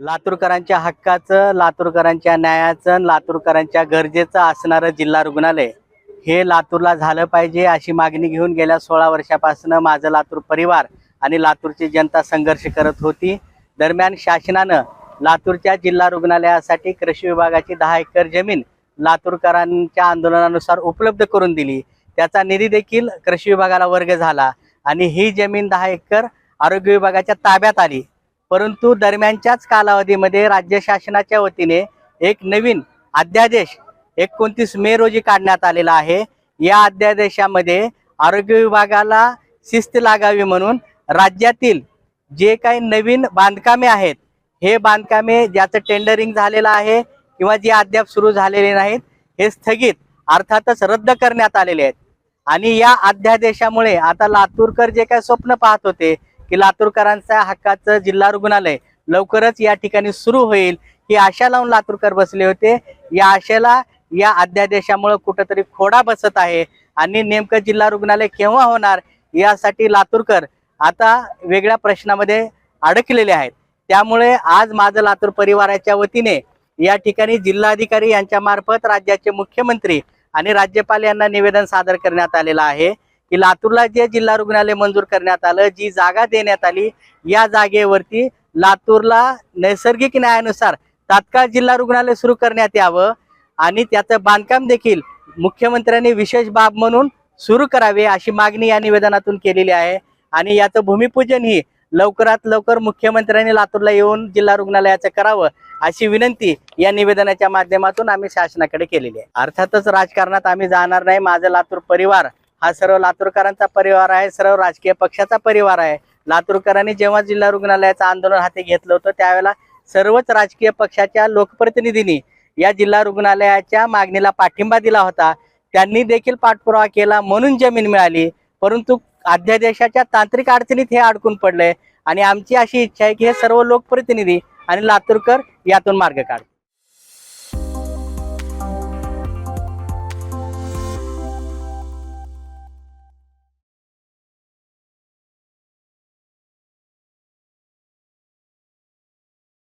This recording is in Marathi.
लातूरकरांच्या हक्काचं लातूरकरांच्या न्यायाचं लातूरकरांच्या गरजेचं असणारं जिल्हा रुग्णालय हे लातूरला झालं पाहिजे अशी मागणी घेऊन गेल्या सोळा वर्षापासून माझं लातूर परिवार आणि लातूरची जनता संघर्ष करत होती. दरम्यान शासनानं लातूरच्या जिल्हा रुग्णालयासाठी कृषी विभागाची दहा एकर जमीन लातूरकरांच्या आंदोलनानुसार उपलब्ध करून दिली. त्याचा निधी देखील कृषी विभागाला वर्ग झाला आणि ही जमीन दहा एकर आरोग्य विभागाच्या ताब्यात आली. परंतु दरम्यानच्याच कालावधीमध्ये राज्य शासनाच्या वतीने एक नवीन अध्यादेश एकोणतीस मे रोजी काढण्यात आलेला आहे. या अध्यादेशामध्ये आरोग्य विभागाला शिस्त लागावी म्हणून राज्यातील जे काही नवीन बांधकामे आहेत हे बांधकामे ज्याचं टेंडरिंग झालेलं आहे किंवा जे अद्याप सुरू झालेले नाहीत हे स्थगित अर्थातच रद्द करण्यात आलेले आहेत. आणि या अध्यादेशामुळे आता लातूरकर जे काही स्वप्न पाहत होते की लातूरकरांच्या हक्काचं जिल्हा रुग्णालय लवकरच या ठिकाणी सुरू होईल ही आशा लावून लातूरकर बसले होते. या आशेला या अध्यादेशामुळे कुठंतरी खोडा बसत आहे आणि नेमकं जिल्हा रुग्णालय केव्हा होणार यासाठी लातूरकर आता वेगळ्या प्रश्नामध्ये अडकलेले आहेत. त्यामुळे आज माझं लातूर परिवाराच्या वतीने या ठिकाणी जिल्हाधिकारी यांच्या मार्फत राज्याचे मुख्यमंत्री आणि राज्यपाल यांना निवेदन सादर करण्यात आलेलं आहे. की लातूरला जे जिल्हा रुग्णालय मंजूर करण्यात आलं जी जागा देण्यात आली या जागेवरती लातूरला नैसर्गिक न्यायानुसार तात्काळ जिल्हा रुग्णालय सुरू करण्यात यावं आणि त्याचं बांधकाम देखील मुख्यमंत्र्यांनी विशेष बाब म्हणून सुरू करावे अशी मागणी या निवेदनातून केलेली आहे. आणि याचं भूमिपूजन ही लवकरात लवकर मुख्यमंत्र्यांनी लातूरला येऊन जिल्हा रुग्णालयाचं करावं अशी विनंती या निवेदनाच्या माध्यमातून आम्ही शासनाकडे केलेली आहे. अर्थातच राजकारणात आम्ही जाणार नाही. माझा लातूर परिवार हा सर्व लातूरकरांचा परिवार आहे सर्व राजकीय पक्षाचा परिवार आहे. लातूरकरांनी जेव्हा जिल्हा रुग्णालयाचं आंदोलन हाती घेतलं होतं त्यावेळेला सर्वच राजकीय पक्षाच्या लोकप्रतिनिधींनी या जिल्हा रुग्णालयाच्या मागणीला पाठिंबा दिला होता. त्यांनी देखील पाठपुरावा केला म्हणून जमीन मिळाली परंतु अध्यादेशाच्या तांत्रिक अडचणीत हे अडकून पडलंय. आणि आमची अशी इच्छा आहे की हे सर्व लोकप्रतिनिधी आणि लातूरकर यातून मार्ग काढ